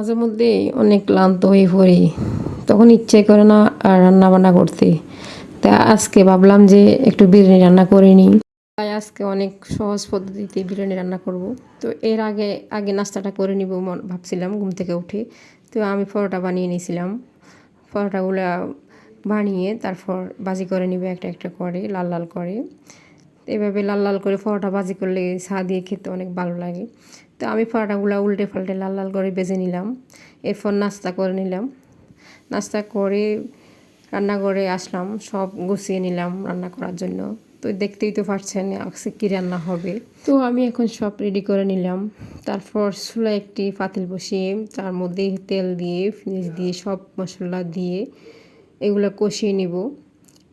মাঝে মধ্যে অনেক ক্লান্ত হয়ে পড়ি। তখন ইচ্ছে করে না রান্না বান্না করতে। তা আজকে ভাবলাম যে একটু বিরিয়ানি রান্না করে নিই তাই আজকে অনেক সহজ পদ্ধতিতে বিরিয়ানি রান্না করব। তো এর আগে আগে নাস্তাটা করে নিব ভাবছিলাম ঘুম থেকে উঠে। তো আমি পরোটা বানিয়ে নিয়েছিলাম। পরোটাগুলো বানিয়ে তারপর বাজি করে নিবে একটা একটা করে, লাল লাল করে। এভাবে লাল লাল করে পরোটা ভাজি করলে চা দিয়ে খেতে অনেক ভালো লাগে। তো আমি পরোটাগুলো উল্টে পাল্টে লাল লাল করে বেজে নিলাম। এরপর নাস্তা করে নিলাম। নাস্তা করে রান্নাঘরে আসলাম, সব গুছিয়ে নিলাম রান্না করার জন্য। তো দেখতেই তো পারছেন আজকে কী রান্না হবে। তো আমি এখন সব রেডি করে নিলাম। তারপর চুলা একটি পাতিল বসিয়ে তার মধ্যে তেল দিয়ে ফিনিশ দিয়ে, সব মশলা দিয়ে এগুলো কষিয়ে নিব।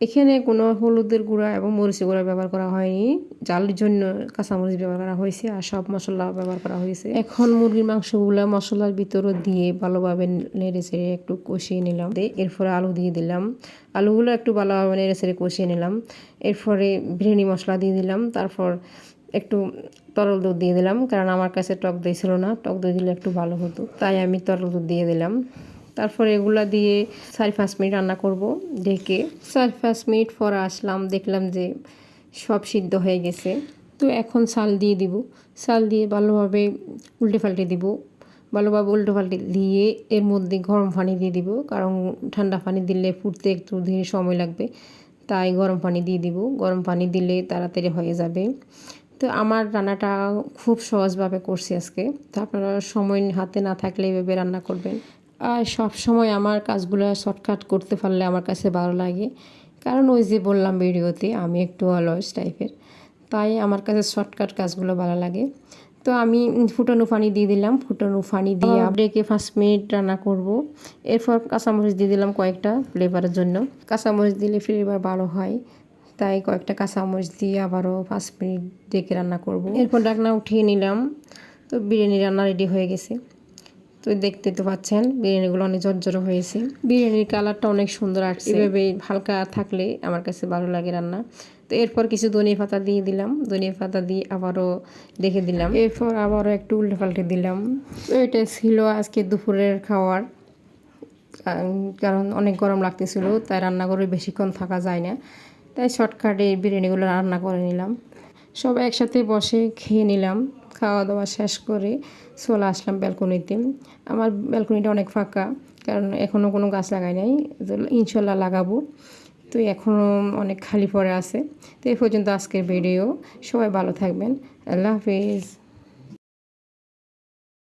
এখানে কোনো হলুদের গুঁড়া এবং মরিচের গুঁড়া ব্যবহার করা হয়নি। জালের জন্য কাঁচামরিচ ব্যবহার করা হয়েছে আর সব মশলা ব্যবহার করা হয়েছে। এখন মুরগির মাংসগুলো মশলার ভিতরে দিয়ে ভালোভাবে নেড়ে চেড়ে একটু কষিয়ে নিলাম। এরপরে আলু দিয়ে দিলাম। আলুগুলো একটু ভালোভাবে নেড়ে চেড়ে কষিয়ে নিলাম। এরপরে বিরিয়ানি মশলা দিয়ে দিলাম। তারপর একটু তরল দুধ দিয়ে দিলাম। কারণ আমার কাছে টক দই ছিল না। টক দই দিলে একটু ভালো হতো। তাই আমি তরল দুধ দিয়ে দিলাম। তারপরে এগুলা দিয়ে চার পাঁচ মিনিট রান্না করব ঢেকে চার পাঁচ মিনিট পর আসলাম, দেখলাম যে সব সিদ্ধ হয়ে গেছে। তো এখন চাল দিয়ে দিব। চাল দিয়ে ভালোভাবে উল্টে পাল্টে দিব। ভালোভাবে উল্টে পাল্টে দিয়ে এর মধ্যে গরম পানি দিয়ে দিব, কারণ ঠান্ডা পানি দিলে ফুটতে একটু ধীরে সময় লাগবে। তাই গরম পানি দিয়ে দিব। গরম পানি দিলে তাড়াতাড়ি হয়ে যাবে। তো আমার রান্নাটা খুব সহজভাবে করছি আজকে। তো আপনারা সময় হাতে না থাকলে এভাবে রান্না করবেন। আর সব সময় আমার কাজগুলো শর্টকাট করতে পারলে আমার কাছে ভালো লাগে। কারণ ওই যে বললাম ভিডিওতে আমি একটু অলস টাইপের তাই আমার কাছে শর্টকাট কাজগুলো ভালো লাগে। তো আমি ফুটানো পানি দিয়ে দিলাম ফুটানো পানি দিয়ে ডেকে পাঁচ মিনিট রান্না করব। এরপর কাঁচামরিচ দিয়ে দিলাম কয়েকটা ফ্লেভারের জন্য। কাঁচামরিচ দিলে ফ্লেভার ভালো হয় তাই কয়েকটা কাঁচামরিচ দিয়ে আবারও পাঁচ মিনিট ডেকে রান্না করব। এরপর ডাকনা উঠিয়ে নিলাম তো বিরিয়ানি রান্না রেডি হয়ে গেছে। তো দেখতে তো পাচ্ছেন বিরিয়ানিগুলো অনেক জর্জর হয়েছে। বিরিয়ানির কালারটা অনেক সুন্দর আসছে। এভাবে হালকা থাকলে আমার কাছে ভালো লাগে রান্না। তো এরপর কিছু ধনিয়া পাতা দিয়ে দিলাম। ধনিয়া পাতা দিয়ে আবারও দেখে দিলাম। এরপর আবারও একটু উল্টে পাল্টে দিলাম। তো এটা ছিল আজকে দুপুরের খাওয়ার। কারণ অনেক গরম লাগতেছিল তাই রান্নাঘরে বেশিক্ষণ থাকা যায় না। তাই শর্টকাটে বিরিয়ানিগুলো রান্না করে নিলাম। সবাই একসাথে বসে খেয়ে নিলাম খাওয়া দাওয়া শেষ করে চলে আসলাম ব্যালকনিতে। আমার ব্যালকনিটা অনেক ফাঁকা, কারণ এখনও কোনো গাছ লাগাই নাই ইনশাল্লাহ লাগাবো। তো এখনও অনেক খালি পড়ে আছে। তো এই পর্যন্ত আজকের ভিডিও সবাই ভালো থাকবেন, আল্লাহ হাফিজ।